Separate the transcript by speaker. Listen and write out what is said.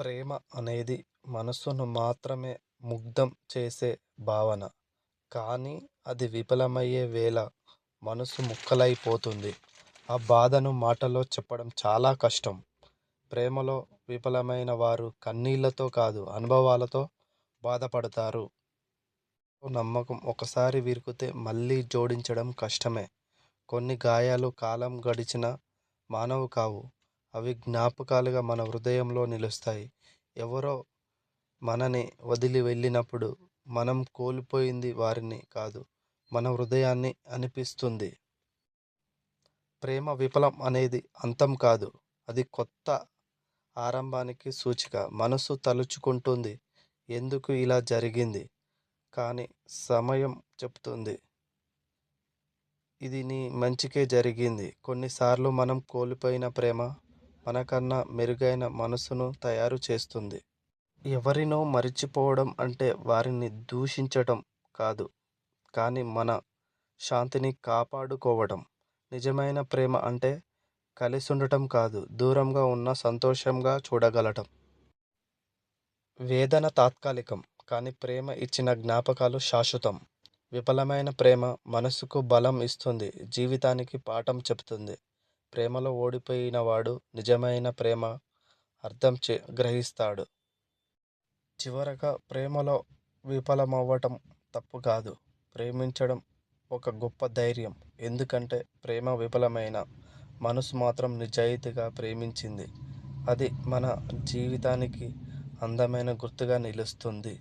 Speaker 1: ప్రేమ అనేది మనసును మాత్రమే ముగ్ధం చేసే భావన. కానీ అది విఫలమయ్యే వేళ మనసు ముక్కలైపోతుంది. ఆ బాధను మాటలో చెప్పడం చాలా కష్టం. ప్రేమలో విఫలమైన వారు కన్నీళ్ళతో కాదు అనుభవాలతో బాధపడతారు. నమ్మకం ఒకసారి విరిగితే మళ్ళీ జోడించడం కష్టమే. కొన్ని గాయాలు కాలం గడిచిన మానవు కావు. అవి జ్ఞాపకాలుగా మన హృదయంలో నిలుస్తాయి. ఎవరో మనని వదిలి వెళ్ళినప్పుడు మనం కోల్పోయింది వారిని కాదు మన హృదయాన్ని అనిపిస్తుంది. ప్రేమ విఫలం అనేది అంతం కాదు అది కొత్త ఆరంభానికి సూచిక. మనసు తలుచుకుంటుంది ఎందుకు ఇలా జరిగింది? కానీ సమయం చెప్తుంది. ఇది నీ మంచికే జరిగింది. కొన్నిసార్లు మనం కోల్పోయిన ప్రేమ మనకన్నా మెరుగైన మనసును తయారు చేస్తుంది. ఎవరినో మరిచిపోవడం అంటే వారిని దూషించటం కాదు. కానీ మన శాంతిని కాపాడుకోవడం. నిజమైన ప్రేమ అంటే కలిసి ఉండటం కాదు దూరంగా ఉన్న సంతోషంగా చూడగలటం. వేదన తాత్కాలికం కానీ ప్రేమ ఇచ్చిన జ్ఞాపకాలు శాశ్వతం. విఫలమైన ప్రేమ మనసుకు బలం ఇస్తుంది జీవితానికి పాఠం చెప్తుంది. ప్రేమలో ఓడిపోయిన వాడు నిజమైన ప్రేమ అర్థం చే గ్రహిస్తాడు. చివరగా ప్రేమలో విఫలమవ్వటం తప్పు కాదు. ప్రేమించడం ఒక గొప్ప ధైర్యం. ఎందుకంటే ప్రేమ విఫలమైన మనసు మాత్రం నిజాయితీగా ప్రేమించింది. అది మన జీవితానికి అందమైన గుర్తుగా నిలుస్తుంది.